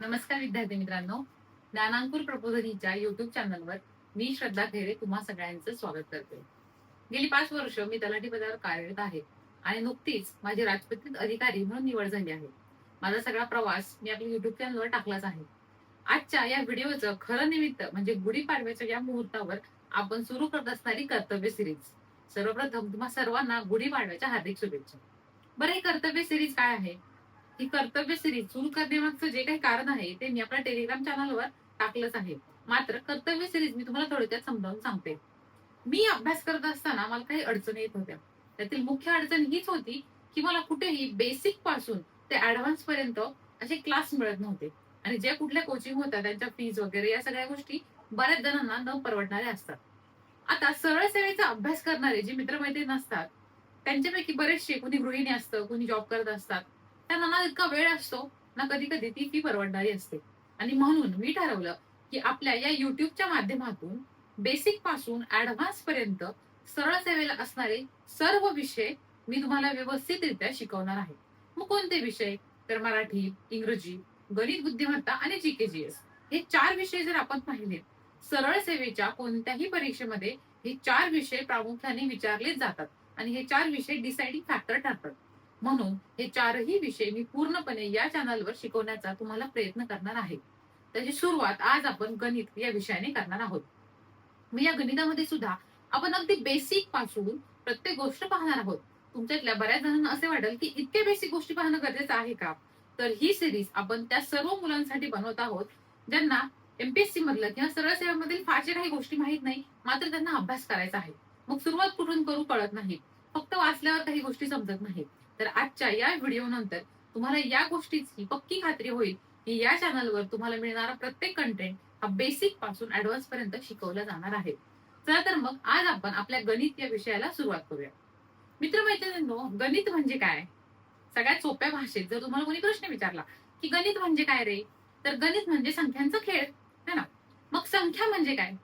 नमस्कार विद्यार्थी मित्रांनो. ज्ञानांकुर प्रबोधनीच्या युट्यूब चॅनलवर मी श्रद्धा खेरे तुम्हा सगळ्यांचं स्वागत करते. गेली पाच वर्ष मी तलाठी पदावर कार्यरत आहे आणि नुकतीच माझी राजपत्रित अधिकारी म्हणून निवड झाली आहे. माझा सगळा प्रवास मी आपल्या युट्यूब चॅनलवर टाकलाच आहे. आजच्या या व्हिडिओचं खरं निमित्त म्हणजे गुढीपाडव्याच्या या मुहूर्तावर आपण सुरू करत असणारी कर्तव्य सिरीज सर्वप्रथम तुम्हा सर्वांना गुढीपाडव्याच्या हार्दिक शुभेच्छा. बरं ही कर्तव्य सिरीज काय आहे? ही कर्तव्य सिरीज झूम करण्यामागचं जे काही कारण आहे ते मी आपल्या टेलिग्राम चॅनलवर टाकलंच आहे. मात्र कर्तव्य सिरीज मी तुम्हाला थोडक्यात समजावून सांगते. मी अभ्यास करत असताना मला काही अडचणी येत होत्या. त्यातील मुख्य अडचण हीच होती की मला कुठेही बेसिकपासून ते ऍडव्हान्स पर्यंत असे क्लास मिळत नव्हते. आणि ज्या कुठल्या कोचिंग होत्या त्यांच्या फीज वगैरे या सगळ्या गोष्टी बऱ्याच जणांना न परवडणाऱ्या असतात. आता सरळ सेवेचा अभ्यास करणारे जे मित्रमैत्रीण असतात त्यांच्यापैकी बरेचसे कुणी गृहिणी असतं कुणी जॉब करत असतात. त्यांना ना इतका वेळ असतो ना कधी कधी ती फी परवडणारी असते. आणि म्हणून मी ठरवलं की आपल्या या युट्यूबच्या माध्यमातून बेसिकपासून ऍडव्हान्स पर्यंत सरळ सेवेला असणारे सर्व विषय मी तुम्हाला व्यवस्थितरित्या शिकवणार आहे. मग कोणते विषय? तर मराठी इंग्रजी गणित बुद्धिमत्ता आणि जी के जी एस हे चार विषय जर आपण पाहिले सरळ सेवेच्या कोणत्याही परीक्षेमध्ये हे चार विषय प्रामुख्याने विचारले जातात. आणि हे चार विषय डिसाइडिंग फॅक्टर ठरतात. म्हणून हे चारही विषय मी पूर्णपणे या चॅनलवर शिकवण्याचा तुम्हाला प्रयत्न करणार आहे. त्याची सुरुवात आज आपण गणित या विषयाने करणार आहोत. मी या गणितामध्ये सुद्धा आपण अगदी बेसिकपासून प्रत्येक गोष्ट पाहणार आहोत. तुमच्यातल्या बऱ्याच जणांना असे वाटेल की इतके बेसिक गोष्टी पाहणं गरजेचं आहे का? तर ही सिरीज आपण त्या सर्व मुलांसाठी बनवत आहोत ज्यांना एमपीएससी मधलं किंवा सरळ सेवेमधील फारशा काही गोष्टी माहीत नाही मात्र त्यांना अभ्यास करायचा आहे. मग सुरुवात कुठून करू कळत नाही. फक्त वाचल्यावर काही गोष्टी समजत नाहीत. तर आजच्या या व्हिडिओ नंतर तुम्हाला या गोष्टीची पक्की खात्री होईल की या चॅनलवर तुम्हाला मिळणारा प्रत्येक कंटेंट हा बेसिकपासून ऍडव्हान्स पर्यंत शिकवला जाणार आहे. चला तर मग आज आपण आपल्या गणित या विषयाला सुरुवात करूया. मित्रमैत्रिणींनो गणित म्हणजे काय? सगळ्यात सोप्या भाषेत जर तुम्हाला कोणी प्रश्न विचारला की गणित म्हणजे काय रे? तर गणित म्हणजे संख्यांचा खेळ है ना? मग संख्या म्हणजे काय?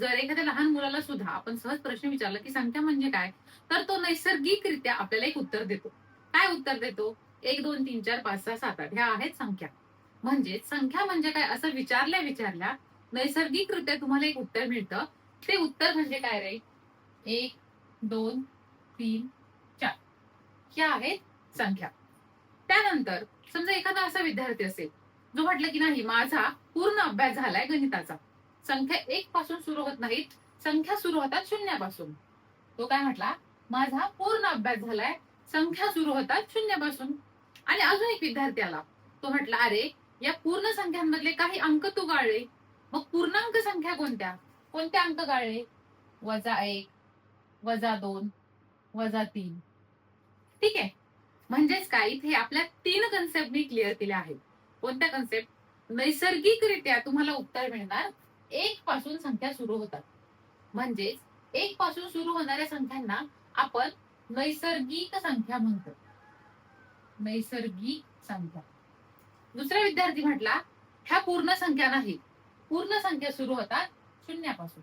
जर एखाद्या लहान मुलाला सुद्धा आपण सहज प्रश्न विचारला की संख्या म्हणजे काय? तर तो नैसर्गिकरित्या आपल्याला एक उत्तर देतो. काय उत्तर देतो? एक दोन तीन चार पाच सहा सात आठ. ह्या आहेत संख्या. म्हणजे संख्या म्हणजे काय? असं विचारल्या विचारल्या नैसर्गिकरित्या तुम्हाला एक उत्तर मिळतं. ते उत्तर म्हणजे काय रे? एक दोन तीन चार. ह्या आहेत संख्या. त्यानंतर समजा एखादा असा विद्यार्थी असेल जो म्हटलं की नाही माझा पूर्ण अभ्यास झालाय गणिताचा. संख्या एक पासून सुरू होत नाहीत. संख्या सुरू होतात शून्यापासून. तो काय म्हटला? माझा पूर्ण अभ्यास झालाय संख्या सुरू होतात शून्यापासून आणि अजून एक विद्यार्थी आला. तो म्हटला अरे या पूर्ण संख्यांमधले काही अंक तू गाळले. मग पूर्णांक संख्या कोणत्या? कोणते अंक गाळले? वजा एक वजा दोन वजा तीन. ठीक आहे. म्हणजेच काय? इथे आपल्या तीन कन्सेप्ट मी क्लिअर केल्या आहेत. कोणत्या कन्सेप्ट नैसर्गिकरित्या तुम्हाला उत्तर मिळणार एक पासून संख्या सुरू होतात. म्हणजेच एक पासून सुरू होणाऱ्या संख्यांना आपण नैसर्गिक संख्या म्हणतो. नैसर्गिक संख्या. दुसरा विद्यार्थी म्हटला ह्या पूर्ण संख्या नाही. पूर्ण संख्या सुरू होतात शून्यापासून.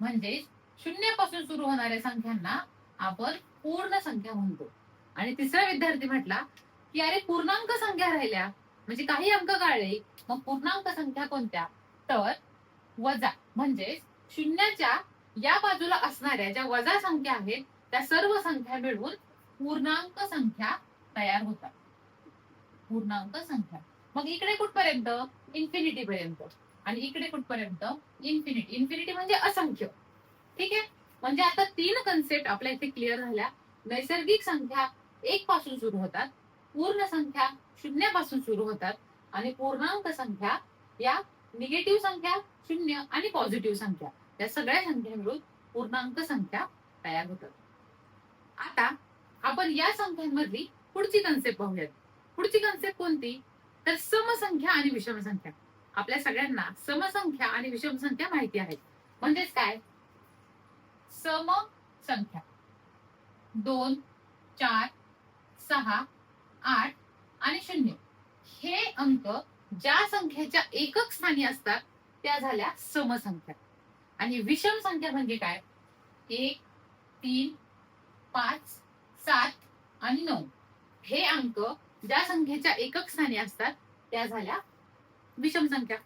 म्हणजेच शून्यापासून सुरू होणाऱ्या संख्यांना आपण पूर्ण संख्या म्हणतो. आणि तिसरा विद्यार्थी म्हटला की अरे पूर्णांक संख्या राहिल्या म्हणजे काही अंक गाळले मग पूर्णांक संख्या कोणत्या? तर वजा. म्हणजेच शून्याच्या या बाजूला असणाऱ्या ज्या वजा संख्या आहेत त्या सर्व संख्या मिळून पूर्णांक संख्या तयार होतात. पूर्णांक संख्या. मग इकडे कुठपर्यंत? इन्फिनिटी पर्यंत. आणि इकडे कुठपर्यंत? इन्फिनिटी इन्फिनिटी म्हणजे असंख्य. ठीक आहे? म्हणजे आता तीन कन्सेप्ट आपल्या इथे क्लिअर झाल्या. नैसर्गिक संख्या एक पासून सुरू होतात. पूर्ण संख्या शून्यापासून सुरू होतात. आणि पूर्णांक संख्या या निगेटिव्ह संख्या शून्य आणि पॉझिटिव्ह संख्या. या सगळ्या संख्या मिळून पूर्णांक संख्या तयार होतात. आता आपण या संख्यांमधली पुढची कन्सेप्ट पाहूयात. पुढची कन्सेप्ट कोणती? तर समसंख्या आणि विषमसंख्या. आपल्या सगळ्यांना समसंख्या आणि विषमसंख्या माहिती आहेत. म्हणजेच काय? समसंख्या. दोन चार सहा आठ आणि शून्य. हे अंक ज्या संख्येच्या एकक स्थानी असतात त्या झाल्या समसंख्या. आणि विषम संख्या म्हणजे काय? एक तीन पाच सात आणि नऊ. हे अंक ज्या संख्येच्या एकक स्थानी असतात त्या झाल्या विषम संख्या.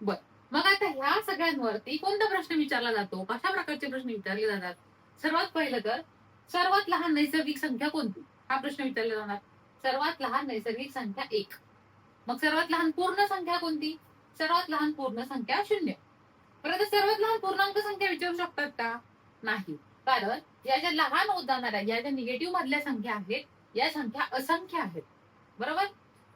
बर. मग आता ह्या सगळ्यांवरती कोणता प्रश्न विचारला जातो? कशा प्रकारचे प्रश्न विचारले जातात? सर्वात पहिलं तर सर्वात लहान नैसर्गिक संख्या कोणती? हा प्रश्न विचारला जाणार. सर्वात लहान नैसर्गिक संख्या एक. मग सर्वात लहान पूर्ण संख्या कोणती? सर्वात लहान पूर्ण संख्या शून्य. परत सर्वात लहान पूर्णांक संख्या विचारू शकतात का? नाही. कारण या ज्या लहान होत या ज्या निगेटिव्ह मधल्या संख्या आहेत. या संख्या असंख्य आहेत. बरोबर?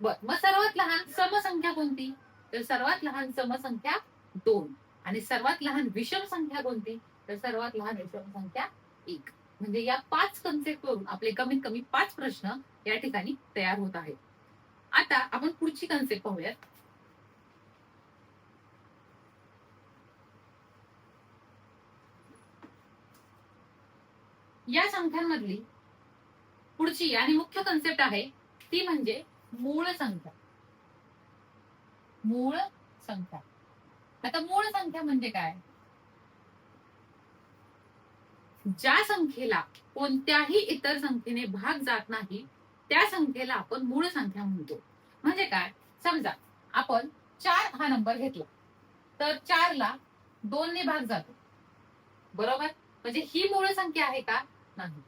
बर. मग सर्वात लहान समसंख्या कोणती? तर सर्वात लहान समसंख्या दोन. आणि सर्वात लहान विषम संख्या कोणती? तर सर्वात लहान विषम संख्या एक. म्हणजे या पाच कन्सेप्ट वरून आपले कमीत कमी पाच प्रश्न या ठिकाणी तयार होत आहेत. आता आपण पुढची कन्सेप्ट पाहूयात. या संख्यांमधली पुढची आणि मुख्य कन्सेप्ट आहे ती म्हणजे मूळ संख्या. मूळ संख्या. आता मूळ संख्या म्हणजे काय? ज्या संख्येला कोणत्याही इतर संख्येने भाग जात नाही त्या संख्येला आपण मूळ संख्या म्हणतो. म्हणजे काय? समजा आपण चार हा नंबर घेतला तर चारला दोनने भाग जातो. बरोबर? म्हणजे ही मूळ संख्या आहे का? नाही.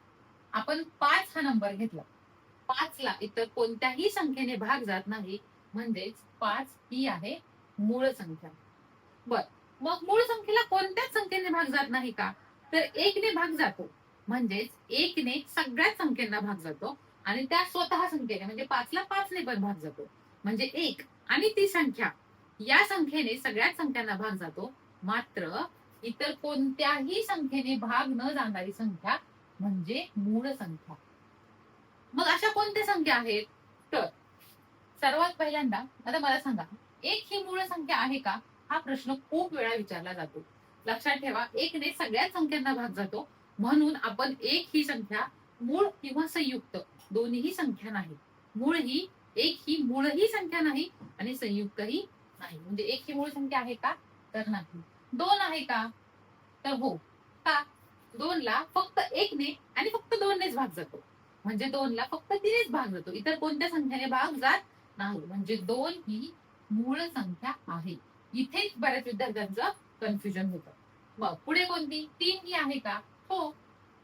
आपण पाच हा नंबर घेतला. पाचला इतर कोणत्याही संख्येने भाग जात नाही. म्हणजेच पाच ही आहे मूळ संख्या. बर. मग मूळ संख्येला कोणत्याच संख्येने भाग जात नाही का? तर एकने भाग जातो. म्हणजेच एकने सगळ्याच संख्येना भाग जातो. आणि त्या स्वतः संख्येने म्हणजे पाचला पाचने पण भाग जातो. म्हणजे एक आणि ती संख्या. या संख्येने सगळ्याच संख्यांना भाग जातो. मात्र इतर कोणत्याही संख्येने भाग न जाणारी संख्या म्हणजे मूळ संख्या. मग अशा कोणत्या संख्या आहेत? तर सर्वात पहिल्यांदा आता मला सांगा एक ही मूळ संख्या आहे का? हा प्रश्न खूप वेळा विचारला जातो. लक्षात ठेवा एकने सगळ्याच संख्यांना भाग जातो. म्हणून आपण एक ही संख्या मूळ किंवा संयुक्त दोन्ही संख्या नाही. मूळ ही एक ही मूळ ही संख्या नाही आणि संयुक्त ही नाही. म्हणजे एक ही मूळ संख्या आहे का? तर नाही. दोन आहे का? तर हो. का? दोनला फक्त एकने आणि फक्त दोननेच भाग जातो. म्हणजे दोनला फक्त तिनेच भाग जातो. इतर कोणत्या संख्येने भाग जात नाही? म्हणजे दोन ही मूळ संख्या आहे. इथेच बऱ्याच विद्यार्थ्यांचं कन्फ्युजन होतं. मग पुढे कोणती? तीन ही आहे का? हो.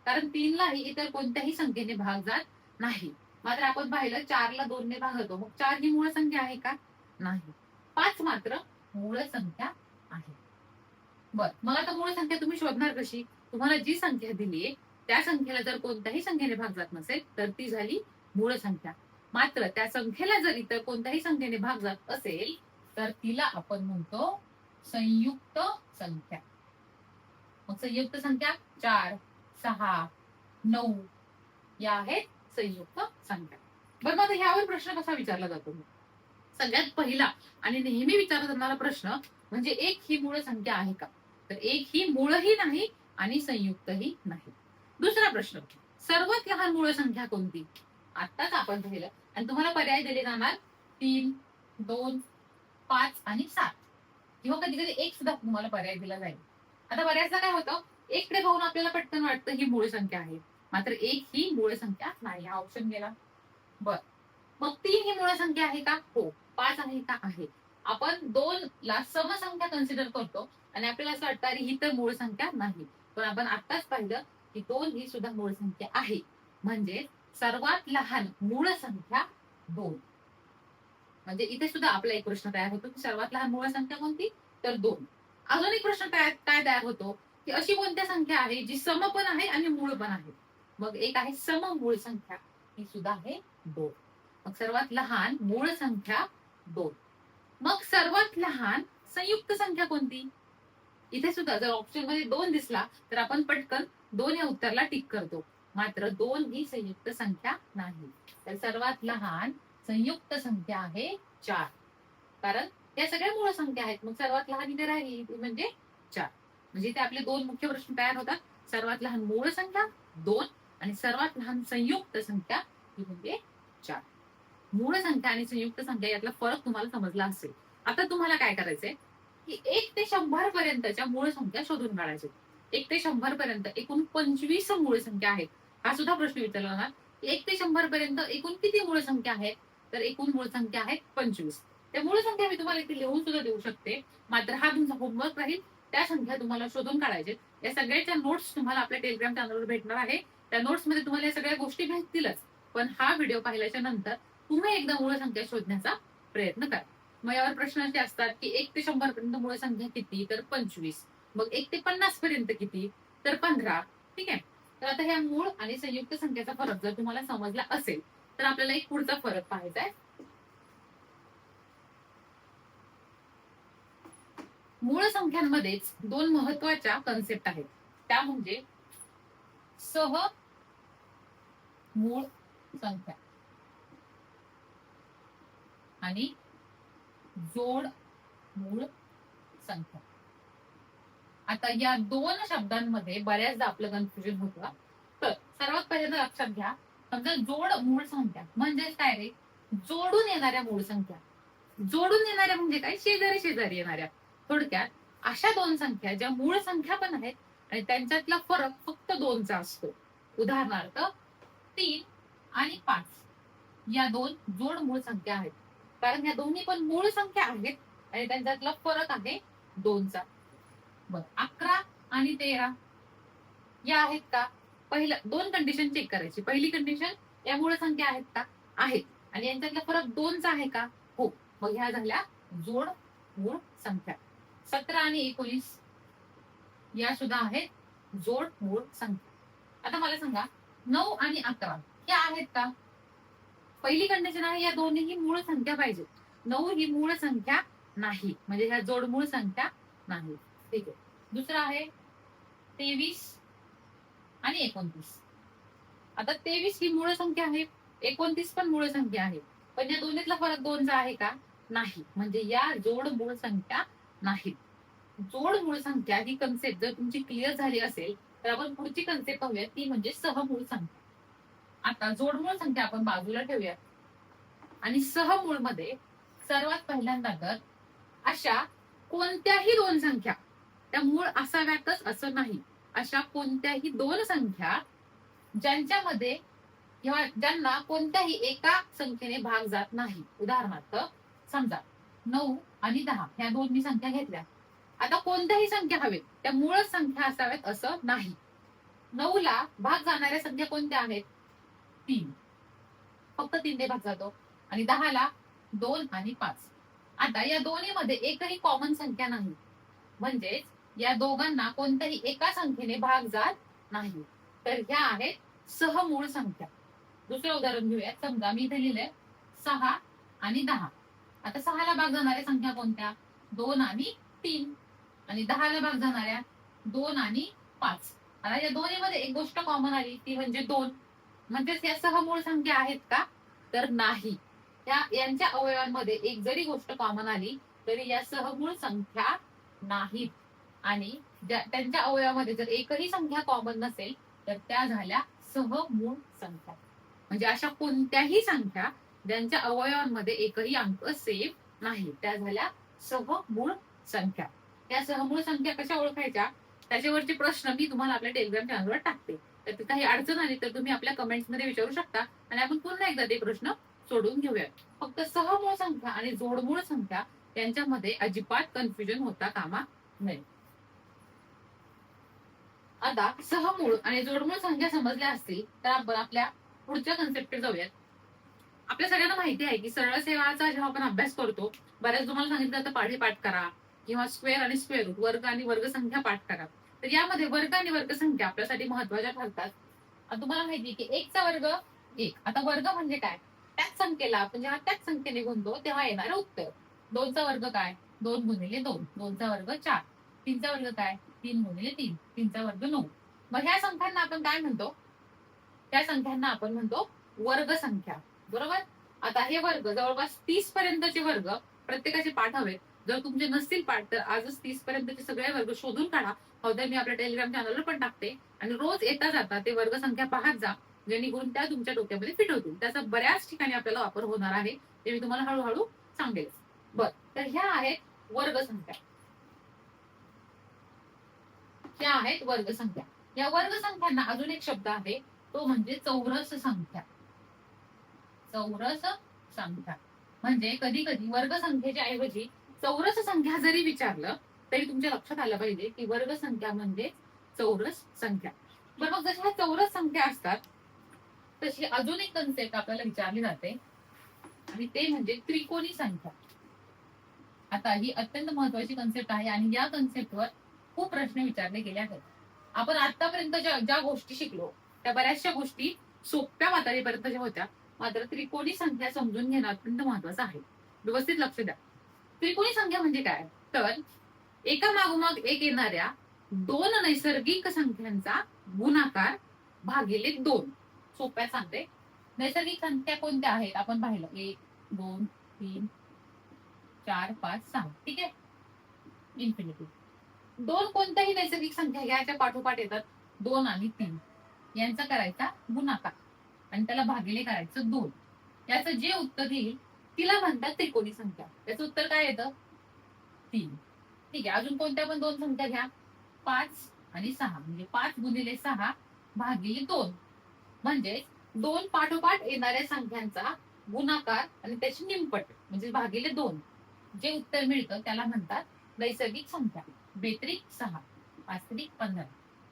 कारण तीनलाही इतर कोणत्याही संख्येने भाग जात नाही. मात्र आपण पाहिलं चारला दोनने भाग जातो. मग चार ही मूळ संख्या आहे का? नाही. पाच मात्र मूळ संख्या आहे. बर. मग आता मूळ संख्या तुम्ही शोधणार कशी? तुम्हाला जी संख्या दिली त्या संख्येला जर कोणत्याही संख्येने भाग जात नसेल तर ती झाली मूळ संख्या. मात्र त्या संख्येला जर इतर कोणत्याही संख्येने भाग जात असेल तर तिला आपण म्हणतो संयुक्त संख्या. मग संयुक्त संख्या चार सहा नऊ या आहेत संयुक्त संख्या. बरं मग ह्यावर प्रश्न कसा विचारला जातो? सगळ्यात पहिला आणि नेहमी विचारला जाणारा प्रश्न म्हणजे एक ही मूळ संख्या आहे का? तर एक ही मूळही नाही आणि संयुक्तही नाही. दुसरा प्रश्न सर्वात लहान मूळ संख्या कोणती? आताच आपण पाहिलं. आणि तुम्हाला पर्याय दिले जाणार तीन दोन पाच आणि सात. किंवा कधी कधी एक सुद्धा तुम्हाला पर्याय दिला जाईल. आता बऱ्याचदा काय होतं? एककडे पाहून आपल्याला पटकन वाटतं ही मूळ संख्या आहे. मात्र एक ही मूळ संख्या नाही. हा ऑप्शन गेला. बर. मग तीन ही मूळ संख्या आहे का? हो. पाच आहे का? आहे. आपण दोन ला समसंख्या कन्सिडर करतो. आणि आपल्याला असं वाटतं अरे ही तर मूळ संख्या नाही. पण आपण आताच पाहिलं की दोन ही सुद्धा मूळ संख्या आहे. म्हणजे सर्वात लहान मूळ संख्या दोन. म्हणजे इथे सुद्धा आपला एक प्रश्न तयार होतो की सर्वात लहान मूळ संख्या कोणती? तर दोन. अजून एक प्रश्न काय तयार होतो की अशी कोणत्या संख्या आहे जी सम पण आहे आणि मूळ पण आहे? मग एक आहे सम मूळ संख्या ही सुद्धा आहे दोन. मग सर्वात लहान मूळ संख्या दोन. मग सर्वात लहान संयुक्त संख्या कोणती? इथे सुद्धा जर ऑप्शनमध्ये दोन दिसला तर आपण पटकन दोन या उत्तरला टिक करतो. मात्र दोन ही संयुक्त संख्या नाही. तर सर्वात लहान संयुक्त संख्या आहे चार. कारण या सगळ्या मूळ संख्या आहेत. मग सर्वात लहान इथे राहिली म्हणजे चार. म्हणजे इथे आपले दोन मुख्य प्रश्न तयार होतात. सर्वात लहान मूळ संख्या दोन. आणि सर्वात लहान संयुक्त संख्या ही म्हणजे चार. मूळ संख्या आणि संयुक्त संख्या यातला फरक तुम्हाला समजला असेल. आता तुम्हाला काय करायचंय? की एक ते शंभर पर्यंतच्या मूळ संख्या शोधून काढायचे. एक ते शंभर पर्यंत एकूण पंचवीस मूळ संख्या आहेत. हा सुद्धा प्रश्न विचारला जाणार. एक ते शंभर पर्यंत एकूण किती मूळ संख्या आहेत? तर एकूण मूळ संख्या आहेत पंचवीस. त्या मूळ संख्या मी तुम्हाला इथे लिहून सुद्धा देऊ शकते. मात्र हा तुमचा होमवर्क राहील. त्या संख्या तुम्हाला शोधून काढायचे. या सगळ्याच्या नोट्स तुम्हाला आपल्या टेलिग्राम चॅनलवर भेटणार आहे. त्या नोट्समध्ये तुम्हाला या सगळ्या गोष्टी भेटतीलच पण हा व्हिडिओ पाहिल्याच्या नंतर तुम्ही एकदा मूळ संख्या शोधण्याचा प्रयत्न करा. मग यावर प्रश्न असे असतात की एक ते शंभर पर्यंत मूळ संख्या किती? तर पंचवीस. मग एक ते पन्नास पर्यंत किती? तर पंधरा. ठीक आहे? तर आता ह्या मूळ आणि संयुक्त संख्येचा फरक जर तुम्हाला समजला असेल तर आपल्याला एक पुढचा फरक पाहायचा आहे. मूळ संख्यांमध्येच दोन महत्त्वाच्या कन्सेप्ट आहेत. त्या म्हणजे सह मूळ संख्या आणि जोड मूळ संख्या. आता या दोन शब्दांमध्ये बऱ्याचदा आपलं कन्फ्युजन होतं. तर सर्वात पहिल्यांदा लक्षात घ्या. समजा जोड मूळ संख्या म्हणजेच काय रे? जोडून येणाऱ्या मूळ संख्या. जोडून येणाऱ्या म्हणजे काय? शेजारी शेजारी येणाऱ्या. थोडक्यात अशा दोन संख्या ज्या मूळ संख्या पण आहेत आणि त्यांच्यातला फरक फक्त दोनचा असतो. उदाहरणार्थ तीन आणि पाच. या दोन जोड मूळ संख्या आहेत. कारण या दोन्ही पण मूळ संख्या आहेत आणि त्यांच्यातला फरक आहे दोनचा. बर अकरा आणि तेरा या आहेत का? पहिलं दोन कंडिशन चेक करायची. पहिली कंडिशन या मूळ संख्या आहेत का? आहेत. आणि यांच्यातला फरक दोनचा आहे का? हो. मग ह्या झाल्या जोड मूळ संख्या. सतरा आणि एकोणीस या सुद्धा आहेत जोड मूळ संख्या. आता मला सांगा नऊ आणि अकरा या आहेत का? पहिली कंडिशन आहे या दोन्ही मूळ संख्या पाहिजे. नऊ ही मूळ संख्या नाही. म्हणजे ह्या जोड मूळ संख्या नाही. ठीक आहे. दुसरं आहे तेवीस आणि एकोणतीस. आता तेवीस ही मूळ संख्या आहे एकोणतीस पण मूळ संख्या आहे. पण या दोन्हीतला फरक दोनचा आहे का? नाही. म्हणजे या जोड मूळ संख्या नाही. जोड मूळ संख्या ही कन्सेप्ट जर तुमची क्लिअर झाली असेल तर आपण पुढची कन्सेप्ट पाहूया ती म्हणजे सहमूळ संख्या. आता जोडमूळ संख्या आपण बाजूला ठेवूया. आणि सहमूळमध्ये सर्वात पहिल्यांदा तर अशा कोणत्याही दोन संख्या त्या मूळ असाव्यातच असं नाही. अशा कोणत्याही दोन संख्या ज्यांच्यामध्ये किंवा ज्यांना कोणत्याही एका संख्येने भाग जात नाही. उदाहरणार्थ समजा नऊ आणि दहा ह्या दोन मी संख्या घेतल्या. आता कोणत्याही संख्या हवेत त्या मूळ संख्या असाव्यात असं नाही. नऊ ला भाग जाणाऱ्या संख्या कोणत्या आहेत? तीन. फक्त तीनने भाग जातो. आणि दहाला दोन आणि पाच. आता या दोन्ही मध्ये एकही कॉमन संख्या नाही. म्हणजेच या दोघांना कोणत्याही एका संख्येने भाग जात नाही. तर ह्या आहेत सहमूळ संख्या. दुसरं उदाहरण घेऊयात. समजा मी इथे लिहिलंय सहा आणि दहा. आता सहाला भाग जाणाऱ्या संख्या कोणत्या? दोन आणि तीन. आणि दहाला भाग जाणाऱ्या दोन आणि पाच. आता या दोन्ही मध्ये एक गोष्ट कॉमन आली ती म्हणजे दोन. म्हणजेच या सहमूळ संख्या आहेत का? तर नाही. त्या यांच्या अवयवांमध्ये एक जरी गोष्ट कॉमन आली तरी या सहमूळ संख्या नाहीत. आणि त्यांच्या अवयवामध्ये जर एकही संख्या कॉमन नसेल तर त्या झाल्या सहमूळ संख्या. म्हणजे अशा कोणत्याही संख्या ज्यांच्या अवयवांमध्ये एकही अंक सेम नाही त्या झाल्या सहमूळ संख्या. त्या सहमूळ संख्या कशा ओळखायच्या? त्याच्यावरचे प्रश्न मी तुम्हाला आपल्या टेलिग्राम चॅनलवर टाकते. तर काही अडचण आली तर तुम्ही आपल्या कमेंट्समध्ये विचारू शकता. आणि आपण पुन्हा एकदा ते प्रश्न सोडून घेऊया फक्त सहमूळ संख्या आणि जोडमूळ संख्या यांच्यामध्ये अजिबात कन्फ्युजन होता कामा नये. आता सहमूळ आणि जोडमूळ संख्या समजल्या असतील तर आपण आपल्या पुढच्या कन्सेप्ट जाऊयात. आपल्या सगळ्यांना माहिती आहे की सरळ सेवाचा जेव्हा आपण अभ्यास करतो बऱ्याच तुम्हाला सांगितलं तर पाढे पाठ करा किंवा स्क्वेअर आणि स्क्वेअर रूट वर्ग आणि वर्ग संख्या पाठ करा. तर यामध्ये वर्ग आणि वर्ग संख्या आपल्यासाठी महत्त्वाच्या ठरतात. आता तुम्हाला माहिती की एकचा वर्ग एक. आता वर्ग म्हणजे काय? त्याच संख्येला आपण जेव्हा त्याच संख्येने गुणतो तेव्हा येणारं उत्तर. दोनचा वर्ग काय? दोन गुणिले दोन. दोनचा वर्ग चार. तीनचा वर्ग काय? तीन गुणिले तीन. तीनचा वर्ग नऊ. मग ह्या संख्यांना आपण काय म्हणतो? त्या संख्यांना आपण म्हणतो वर्ग संख्या बरोबर? आता हे वर्ग जवळपास तीस पर्यंतचे वर्ग प्रत्येकाचे पाठ हवेत जर तुमचे नसतील पाठ तर आजच तीस पर्यंतचे सगळे वर्ग शोधून काढा. हो हवं मी आपल्या टेलिग्राम चॅनलवर पण टाकते. आणि रोज येता जाता ते वर्ग संख्या पाहत जा जेणेकरून त्या तुमच्या डोक्यामध्ये फिट होतील. त्याचा बऱ्याच ठिकाणी आपल्याला वापर होणार आहे ते मी तुम्हाला हळूहळू सांगेल. बर तर ह्या आहेत वर्ग संख्या ह्या आहेत वर्ग संख्या या वर्ग संख्यांना अजून एक शब्द आहे तो म्हणजे चौरस संख्या. चौरस संख्या. म्हणजे कधी कधी वर्गसंख्येच्या ऐवजी चौरस संख्या जरी विचारलं तरी तुमच्या लक्षात आलं पाहिजे की वर्ग संख्या म्हणजे चौरस संख्या. बरं मग जशा चौरस संख्या असतात तशी अजून एक कन्सेप्ट आपल्याला विचारली जाते. आणि ते म्हणजे त्रिकोणी संख्या. आता ही अत्यंत महत्वाची कन्सेप्ट आहे आणि या कन्सेप्टवर खूप प्रश्न विचारले गेले आहेत. आपण आतापर्यंत ज्या ज्या गोष्टी शिकलो त्या बऱ्याचशा गोष्टी सोप्या मातारीपर्यंतच्या होत्या मात्र त्रिकोणी संख्या समजून घेणं अत्यंत महत्वाचं आहे. व्यवस्थित लक्ष द्या. त्रिकोणी संख्या म्हणजे काय? तर एका मागोमाग एक येणाऱ्या दोन नैसर्गिक संख्यांचा गुणाकार भागिले दोन. सोप्या सांगते. नैसर्गिक संख्या कोणत्या आहेत? आपण पाहिलं. एक दोन तीन चार पाच सहा. ठीक आहे? इन्फिनिटी दोन कोणत्याही नैसर्गिक संख्या याच्या पाठोपाठ येतात. दोन आणि तीन. यांचा करायचा गुणाकार. आणि त्याला भागिले करायचं दोन. याचं जे उत्तर येईल तिला म्हणतात त्रिकोणी संख्या? त्याचं उत्तर काय येतं? तीन. ठीक आहे अजून कोणत्या पण दोन संख्या घ्या. पाच आणि सहा. म्हणजे पाच गुणिले सहा भागिले दोन. म्हणजे दोन पाठोपाठ येणाऱ्या संख्यांचा गुणाकार आणि त्याची निमपट म्हणजे भागिले दोन. जे उत्तर मिळतं त्याला म्हणतात नैसर्गिक संख्या. बेत्रिक सहा वास्तविक पंधरा.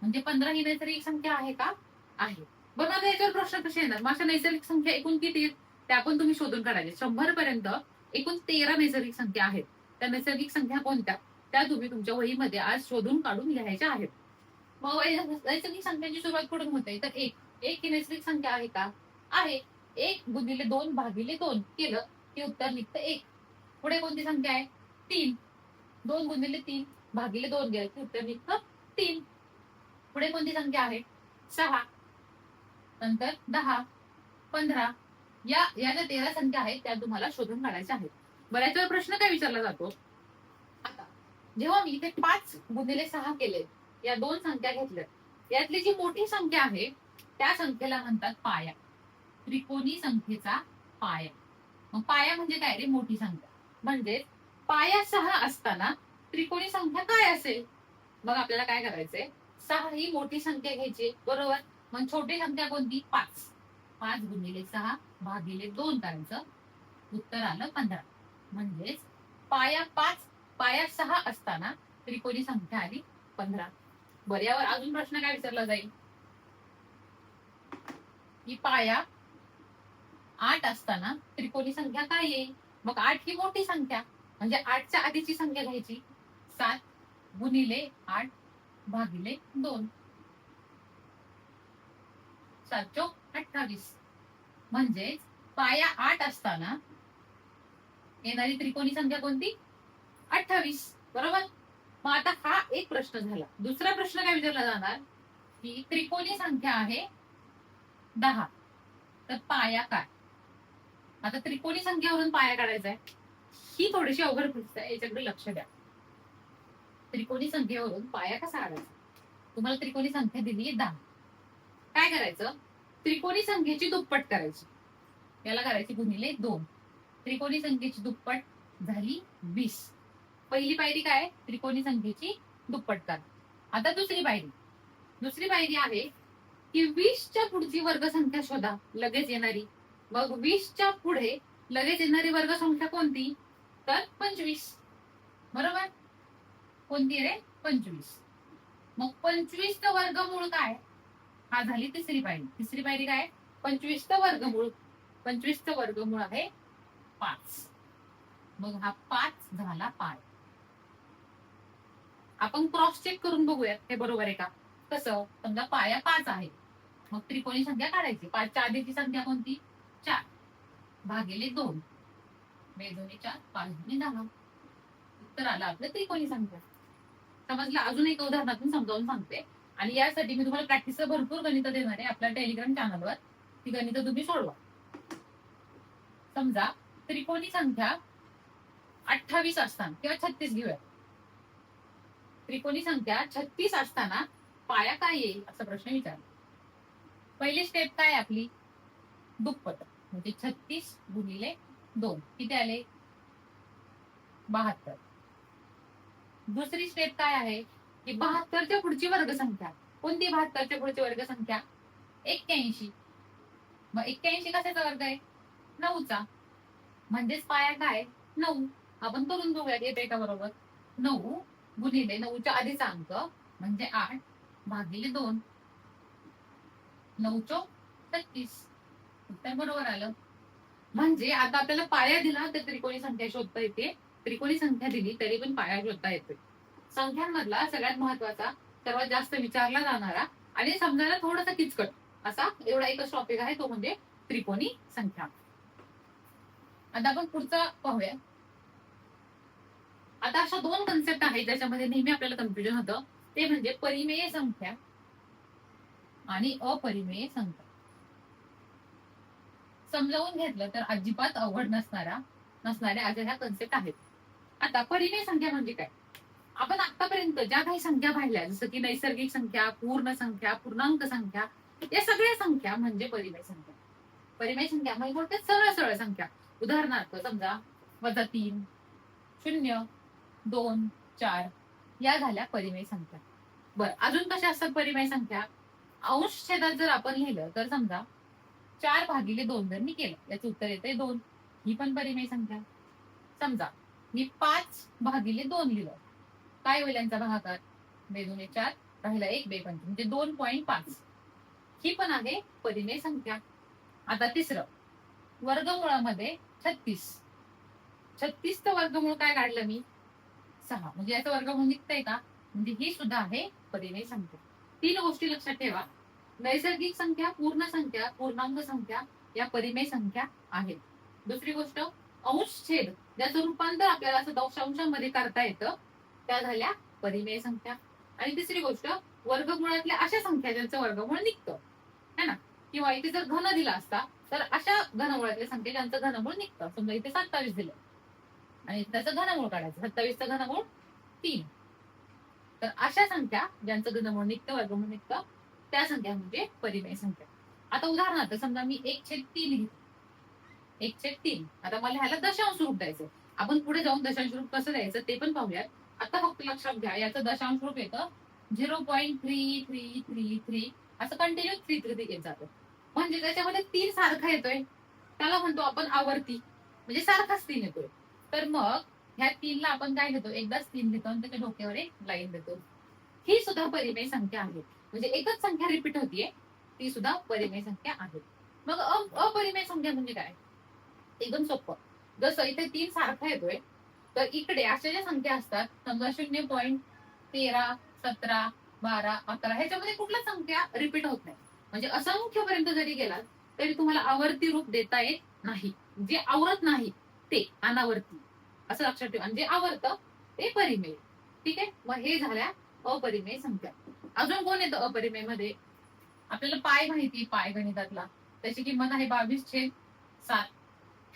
म्हणजे पंधरा ही नैसर्गिक संख्या आहे का? आहे. बरं याच्यावर प्रश्न कसे येणार? माझ्या नैसर्गिक संख्या एकूण किती आहेत? त्या पण तुम्ही शोधून काढायचे. शंभर पर्यंत एकूण तेरा नैसर्गिक संख्या आहेत. त्या नैसर्गिक संख्या कोणत्या? त्या तुम्ही तुमच्या वहीमध्ये आज शोधून काढून लिहायच्या आहेत. मग नैसर्गिक संख्यांची सुरुवात कुठून होते? तर एक. एक ही नैसर्गिक संख्या आहे का? आहे. एक गुणिले दोन भागिले दोन केलं की उत्तर निघतं एक. पुढे कोणती संख्या आहे? तीन. दोन गुणिले तीन भागिले दोन गेलं की उत्तर निघतं तीन. पुढे कोणती संख्या आहे? सहा. नंतर दहा. पंधरा. या या ज्या तेरा संख्या आहेत त्या तुम्हाला शोधून काढायच्या आहेत. बऱ्याच वेळा प्रश्न काय विचारला जातो? आता जेव्हा मी इथे पाच गुणिले सहा केले या दोन संख्या घेतल्या यातली जी मोठी संख्या आहे त्या संख्येला म्हणतात पाया. त्रिकोणी संख्येचा पाया. मग पाया म्हणजे काय रे? मोठी संख्या. म्हणजे पाया सहा असताना त्रिकोणी संख्या काय असेल? मग आपल्याला काय करायचंय? सहा ही मोठी संख्या घ्यायची बरोबर? मग छोटी संख्या कोणती? पाच. पाच गुणिले सहा भागिले दोन करायचं उत्तर आलं पंधरा. म्हणजेच पाया पाच पाया सहा असताना त्रिकोणी संख्या आली पंधरा. बरं यावर अजून प्रश्न काय विचारला जाईल? की पाया आठ असताना त्रिकोणी संख्या काय येईल? मग आठ ही मोठी संख्या म्हणजे आठच्या आधीची संख्या घ्यायची. सात गुणिले आठ भागिले दोन. सात चौक अठ्ठावीस. म्हणजेच पाया आठ असताना येणारी त्रिकोणी संख्या कोणती? अठ्ठावीस. बरोबर? मग आता हा एक प्रश्न झाला. दुसरा प्रश्न काय विचारला जाणार? की त्रिकोणी संख्या आहे दहा. तर पाया काय? आता त्रिकोणी संख्येवरून पाया काढायचा आहे. ही थोडीशी अवघड गोष्ट आहे. याच्याकडे लक्ष द्या. त्रिकोणी संख्येवरून पाया कसा काढायचा? तुम्हाला त्रिकोणी संख्या दिली दहा. काय करायचं? त्रिकोणी संख्येची दुप्पट करायची. याला करायची गुणिले दोन. त्रिकोणी संख्येची दुप्पट झाली वीस. पहिली पायरी काय? त्रिकोणी संख्येची दुप्पट कर. आता दुसरी पायरी. दुसरी पायरी आहे की वीसच्या पुढची वर्गसंख्या शोधा लगेच येणारी. मग वीसच्या पुढे लगेच येणारी वर्गसंख्या कोणती? तर पंचवीस. बरोबर? कोणती रे? पंचवीस. मग पंचवीसचं वर्गमूळ काय? हा झाली तिसरी पायरी. तिसरी पायरी काय? पंचवीसचं वर्गमूळ. पंचवीसचं वर्गमूळ आहे पाच. मग हा पाच झाला पाय आपण क्रॉस चेक करून बघूयात. हे बरोबर आहे का? कसं? समजा पाया पाच आहे. मग त्रिकोणी संख्या काढायची. पाचच्या आधीची संख्या कोणती? चार. भागेले दोन. बेदोनी चार पाच दोन्ही दहा. उत्तर आलं आपलं त्रिकोणी संख्या. समजलं? अजून एक उदाहरणातून समजावून सांगते. आणि यासाठी मी तुम्हाला प्रॅक्टिस भरपूर गणित देणार आहे आपल्या टेलिग्राम चॅनलवर ती गणित तुम्ही सोडवा. समजा त्रिकोणी संख्या अठ्ठावीस असताना किंवा छत्तीस घेऊया. त्रिकोणी संख्या छत्तीस असताना पाया काय येईल? असा प्रश्न विचार पहिली स्टेप काय आहे आपली? दुप्पट. म्हणजे छत्तीस गुणिले दोन. किती आले? बहात्तर. दुसरी स्टेप काय आहे? की बहात्तरच्या पुढची वर्गसंख्या. कोणती बहात्तरच्या पुढची वर्गसंख्या? एक्क्याऐंशी. मग एक्क्याऐंशी कशाचा वर्ग आहे? नऊचा. म्हणजेच पाया काय? नऊ. आपण करून बघूया येते का बरोबर. नऊ गुणिले नऊच्या आधीचा अंक म्हणजे आठ भागिले दोन. नऊ चो छत्तीस. उत्तर बरोबर आलं. म्हणजे आता आपल्याला पाया दिला तर त्रिकोणी संख्या शोधता येते. त्रिकोणी संख्या दिली तरी पण पाया शोधता येते संख्यांमधला सगळ्यात महत्त्वाचा सर्वात जास्त विचारला जाणारा आणि समजायला थोडासा किचकट असा एवढा एकच टॉपिक आहे तो म्हणजे त्रिकोणी संख्या. आता आपण पुढचा पाहूया. आता अशा दोन कन्सेप्ट आहेत ज्याच्यामध्ये नेहमी आपल्याला कन्फ्युजन होतं. ते म्हणजे परिमेय संख्या आणि अपरिमेय संख्या. समजावून घेतलं तर अजिबात अवघड नसणारा नसणाऱ्या अशा ह्या कन्सेप्ट आहेत. आता परिमेय संख्या म्हणजे काय? आपण आतापर्यंत ज्या काही संख्या पाहिल्या जसं की नैसर्गिक संख्या पूर्ण संख्या पूर्णांक संख्या या सगळ्या संख्या म्हणजे परिमेय संख्या. परिमेय संख्या म्हणजे कोणत्या सरळ सरळ संख्या. उदाहरणार्थ समजा वजा तीन शून्य दोन चार या झाल्या परिमेय संख्या. बर अजून कशा असतात परिमेय संख्या? अंश छेदात जर आपण लिहिलं तर समजा चार भागिले दोन जर मी केलं याचं उत्तर येते दोन. ही पण परिमेय संख्या. समजा मी पाच भागिले दोन लिहिलं. काय होईल यांचा भागाकार बे चार राहिला एक बे पंच म्हणजे दोन पॉईंट पाच. ही पण आहे परिमेय संख्या. आता तिसरं वर्गमुळामध्ये छत्तीस. छत्तीसचं वर्गमूळ काय काढलं मी? सहा. म्हणजे याचं वर्गमूळ निघतंय का? म्हणजे ही सुद्धा आहे परिमेय संख्या. तीन गोष्टी लक्षात ठेवा. नैसर्गिक संख्या पूर्ण संख्या पूर्णांक संख्या या परिमेय संख्या आहेत. दुसरी गोष्ट अंश छेद. ज्याचं रूपांतर आपल्याला असं दशांशामध्ये करता येतं त्या झाल्या परिमेय संख्या आणि तिसरी गोष्ट वर्गमुळातल्या अशा संख्या ज्यांचं वर्गमूळ निघतं. है ना? किंवा इथे जर घन दिला असता तर अशा घनमुळातल्या संख्या ज्यांचं घनमूळ निघतं. समजा इथे सत्तावीस दिलं. आणि त्याचं घनमूळ काढायचं. सत्तावीसचं घनमूळ तीन. तर अशा संख्या ज्यांचं घनमूळ निघतं वर्गमूळ निघतं त्या संख्या म्हणजे परिमेय संख्या. आता उदाहरणार्थ समजा मी एक छेद तीन लिहितो एक छेद तीन. आता मला ह्याला दशांश रूप द्यायचं आपण पुढे जाऊन दशांश रूप कसं द्यायचं ते पण पाहूयात. आता फक्त लक्षात घ्या याचं दशांश रूप येतं. Zero point three three three three. असं कंटिन्यू थ्री थ्री येत जातं. म्हणजे त्याच्यामध्ये तीन सारखा येतोय. त्याला म्हणतो आपण आवर्ती. म्हणजे सारखाच तीन येतोय. तर मग ह्या तीनला आपण काय घेतो? एकदाच तीन घेतो आणि त्याच्या डोक्यावर एक लाईन देतो. ही सुद्धा परिमेय संख्या आहे. म्हणजे एकच संख्या रिपीट होतीये ती सुद्धा परिमेय संख्या आहे. मग अपरिमय अपरिमेय संख्या म्हणजे काय? एकदम सोपं. जसं इथे तीन सारखा येतोय तर इकडे अशा ज्या संख्या असतात समजा शून्य पॉईंट तेरा सतरा बारा अकरा ह्याच्यामध्ये कुठल्या संख्या रिपीट होत नाही म्हणजे असंख्य पर्यंत जरी गेलात तरी तुम्हाला आवर्ती रूप देता येत नाही. जे आवरत नाही ते अनावर्ती. असं लक्षात ठेवा. जे आवरतं ते परिमेय. ठीक आहे? मग हे झाल्या अपरिमेय संख्या. अजून कोण येतं अपरिमेयमध्ये आपल्याला पाय माहिती पाय गणितातला. त्याची किंमत आहे बावीस छेद सात.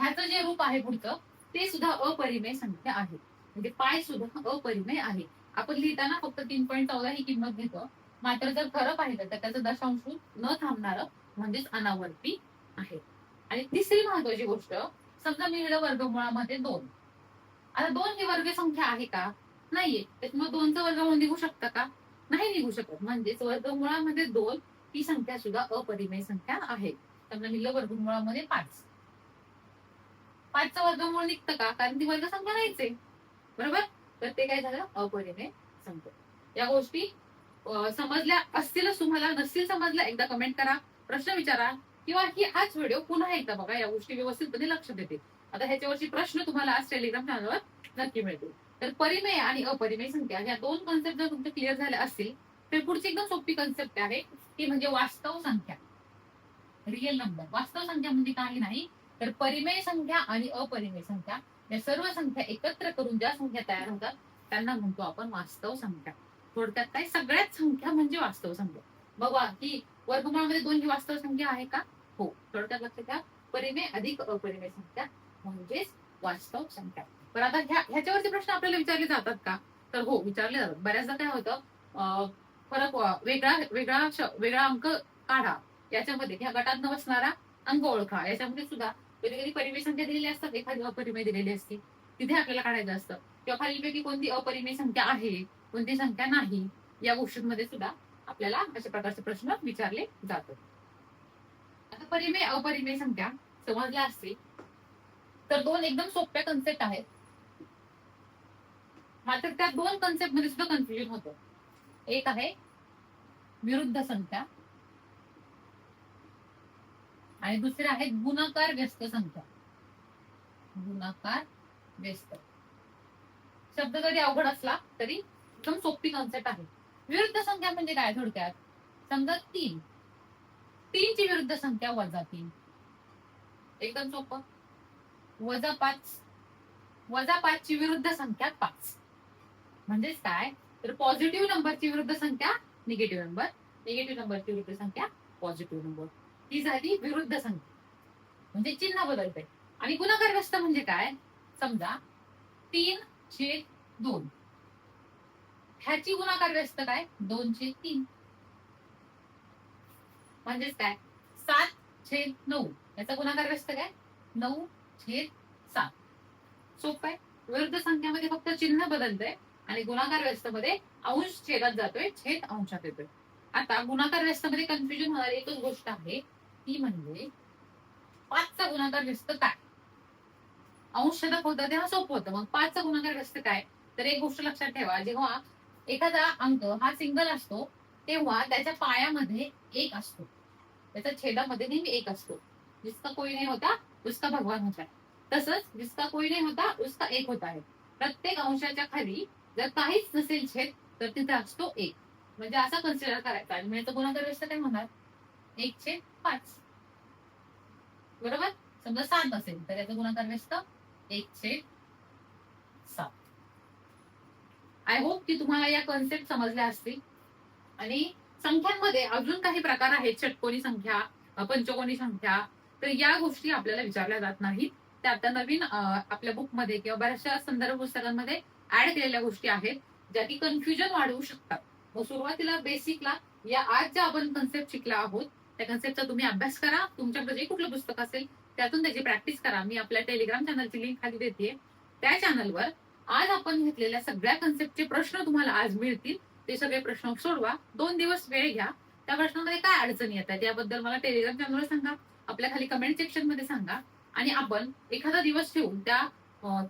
ह्याचं जे रूप आहे पुढचं ते सुद्धा अपरिमेय संख्या आहे म्हणजे पाय सुद्धा अपरिमेय आहे. आपण लिहिताना फक्त तीन पॉईंट चौदा ही किंमत घेतो. मात्र जर खरं पाहिलं तर त्याचं दशांश न थांबणारं म्हणजेच अनावर्ती आहे. आणि तिसरी महत्वाची गोष्ट समजा मी लिहिलं वर्गमुळामध्ये दोन. आता दोन ही वर्ग संख्या आहे का? नाहीये. त्याच्यामुळे दोनचं वर्गमूळ निघू शकतं का? नाही निघू शकत. म्हणजेच वर्गमुळामध्ये दोन ही संख्या सुद्धा अपरिमेय संख्या आहे. समजा लिहिलं वर्गमुळामध्ये पाच. पाचचं वर्गमूळ निघतं का? कारण ती वर्ग संख्या नाहीच. आहे बरोबर? तर ते काय झालं? अपरिमेय संख्या. या गोष्टी समजल्या असतीलच तुम्हाला नसतील समजल्या एकदा कमेंट करा प्रश्न विचारा किंवा ही हाच व्हिडिओ पुन्हा एकदा बघा. या गोष्टी व्यवस्थितपणे लक्ष देते आता ह्याच्यावरची प्रश्न तुम्हाला आज टेलिग्राम चॅनलवर नक्की मिळतील. तर परिमेय आणि अपरिमेय संख्या या दोन कन्सेप्ट जर तुमचे क्लिअर झाले असतील तर पुढची एकदम सोपी कन्सेप्ट आहे ती म्हणजे वास्तव संख्या. रिअल नंबर वास्तव संख्या म्हणजे काही नाही. तर परिमेय संख्या आणि अपरिमेय संख्या या सर्व संख्या एकत्र करून ज्या संख्या तयार होतात त्यांना म्हणतो आपण वास्तव संख्या. थोडक्यात काय? सगळ्यात संख्या म्हणजे वास्तव संख्या. बघा की वर्गमुळामध्ये दोन ही वास्तव संख्या आहे का? हो. थोडक्यात लक्षात घ्या परिमेय अधिक अपरिमेय संख्या म्हणजेच वास्तव संख्या. पण आता ह्या ह्याच्यावरचे प्रश्न आपल्याला विचारले जातात का? तर हो विचारले जातात. बऱ्याचदा काय होतं फरक वेगळा वेगळा वेगळा अंक काढा. याच्यामध्ये ह्या गटात न बसणारा अंक ओळखा. याच्यामध्ये सुद्धा कधी कधी परिमेय संख्या दिलेली असतात एखादी अपरिमेय दिलेली असते. तिथे आपल्याला काढायचं असतं. किंवा खालीलपैकी कोणती अपरिमेय संख्या आहे कोणती संख्या नाही या गोष्टींमध्ये सुद्धा आपल्याला अशा प्रकारचे प्रश्न विचारले जातात. आता परिमेय अपरिमेय संख्या समजल्या असतील तर दोन एकदम सोप्या कन्सेप्ट आहेत. मात्र त्या दोन कन्सेप्टमध्ये सुद्धा कन्फ्युजन होतं. एक आहे विरुद्ध संख्या आणि दुसरे आहेत गुणाकार व्यस्त संख्या. गुणाकार व्यस्त. शब्द जरी अवघड असला तरी एकदम सोपी कन्सेप्ट आहे. विरुद्ध संख्या म्हणजे काय थोडक्यात? समजा तीन. तीनची विरुद्ध संख्या वजा तीन. एकदम सोपं. वजा पाच. वजा पाच ची विरुद्ध संख्या पाच. म्हणजेच काय? तर पॉझिटिव्ह नंबरची विरुद्ध संख्या निगेटिव्ह नंबर निगेटिव्ह नंबरची विरुद्ध संख्या पॉझिटिव्ह नंबर ही झाली विरुद्ध संख्या म्हणजे चिन्ह बदलते आणि गुणाकार म्हणजे काय? समजा तीन छेद दोन. ह्याची गुणाकार व्यस्त काय? दोन छेद तीन. म्हणजेच काय? सात छेद नऊ. याचा गुणाकार व्यस्त काय? नऊ छेद सात. सोपं आहे. विरुद्ध संख्यामध्ये फक्त चिन्ह बदलतंय आणि गुणाकार व्यस्त मध्ये अंश छेदात जातोय छेद अंशात येतोय. आता गुणाकार व्यस्त मध्ये कन्फ्युजन होणारी एकच गोष्ट आहे. ती म्हणजे पाचचा गुणाकार व्यस्त काय? अंश होता तेव्हा सोपं होतं. मग पाचचा गुणाकार व्यस्त काय? तर एक गोष्ट लक्षात ठेवा जेव्हा एखादा अंक हा सिंगल असतो तेव्हा त्याच्या पायामध्ये एक असतो. त्याच्या छेदामध्ये नेहमी एक असतो. जिसका कोई नाही होता उसका भगवान होता. तसंच जिसका कोई नाही होता उसका एक होता आहे. प्रत्येक अंशाच्या खाली जर काहीच नसेल छेद तर तिथे असतो एक. म्हणजे असा कन्सिडर करायचा. आणि म्हणजे गुणाकार व्यस्त काय म्हणणार एकशे पाच. बरोबर? समजा सात असेल तर याचा गुणाकार व्यस्त एक सात. आय होप की तुम्हाला या कन्सेप्ट समजल्या असतील. आणि संख्यांमध्ये अजून काही प्रकार आहेत षटकोनी संख्या पंचकोनी संख्या तर या गोष्टी आपल्याला विचारल्या जात नाहीत. त्या आता नवीन आपल्या बुकमध्ये किंवा बऱ्याचशा संदर्भ पुस्तकांमध्ये ऍड केलेल्या गोष्टी आहेत ज्या की कन्फ्युजन वाढवू शकतात. मग सुरुवातीला बेसिकला या आज ज्या आपण कन्सेप्ट शिकला आहोत. त्या कन्सेप्टचा तुम्ही अभ्यास करा. तुमच्याकडे जे कुठलं पुस्तक असेल त्यातून त्याची प्रॅक्टिस करा. मी आपल्या टेलिग्राम चॅनलची लिंक खाली देते. त्या चॅनलवर आज आपण घेतलेल्या सगळ्या कन्सेप्टचे प्रश्न तुम्हाला आज मिळतील. ते सगळे प्रश्न सोडवा. दोन दिवस वेळ घ्या. त्या प्रश्नामध्ये काय अडचणी येतात याबद्दल मला टेलिग्राम चॅनलवर सांगा. आपल्या खाली कमेंट सेक्शनमध्ये सांगा. आणि आपण एखादा दिवस ठेवून त्या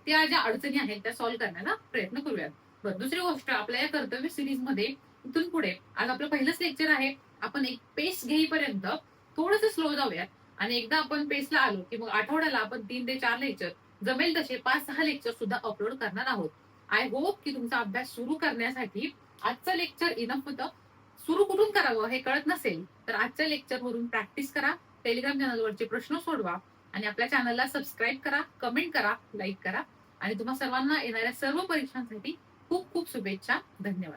त्या ज्या अडचणी आहेत त्या सॉल्व्ह करण्याचा प्रयत्न करूयात. बरं दुसरी गोष्ट आपल्या या कर्तव्य सिरीजमध्ये इथून पुढे आज आपलं पहिलंच लेक्चर आहे. आपण एक पेस घेईपर्यंत थोडंसं स्लो जाऊयात. आणि एकदा आपण पेसला आलो की मग आठवड्याला आपण तीन ते चार लेक्चर जमेल तसे पाच सहा लेक्चर सुद्धा अपलोड करणार आहोत. आय होप की तुमचा अभ्यास सुरू करण्यासाठी आजचं लेक्चर इनफ होतं. सुरू कुठून करावं हे कळत नसेल तर आजच्या लेक्चर वरून प्रॅक्टिस करा टेलिग्राम चॅनलवरचे प्रश्न सोडवा आणि आपल्या चॅनलला सबस्क्राईब करा कमेंट करा लाईक करा. आणि तुम्हा सर्वांना येणाऱ्या सर्व परीक्षांसाठी खूप खूप शुभेच्छा. धन्यवाद.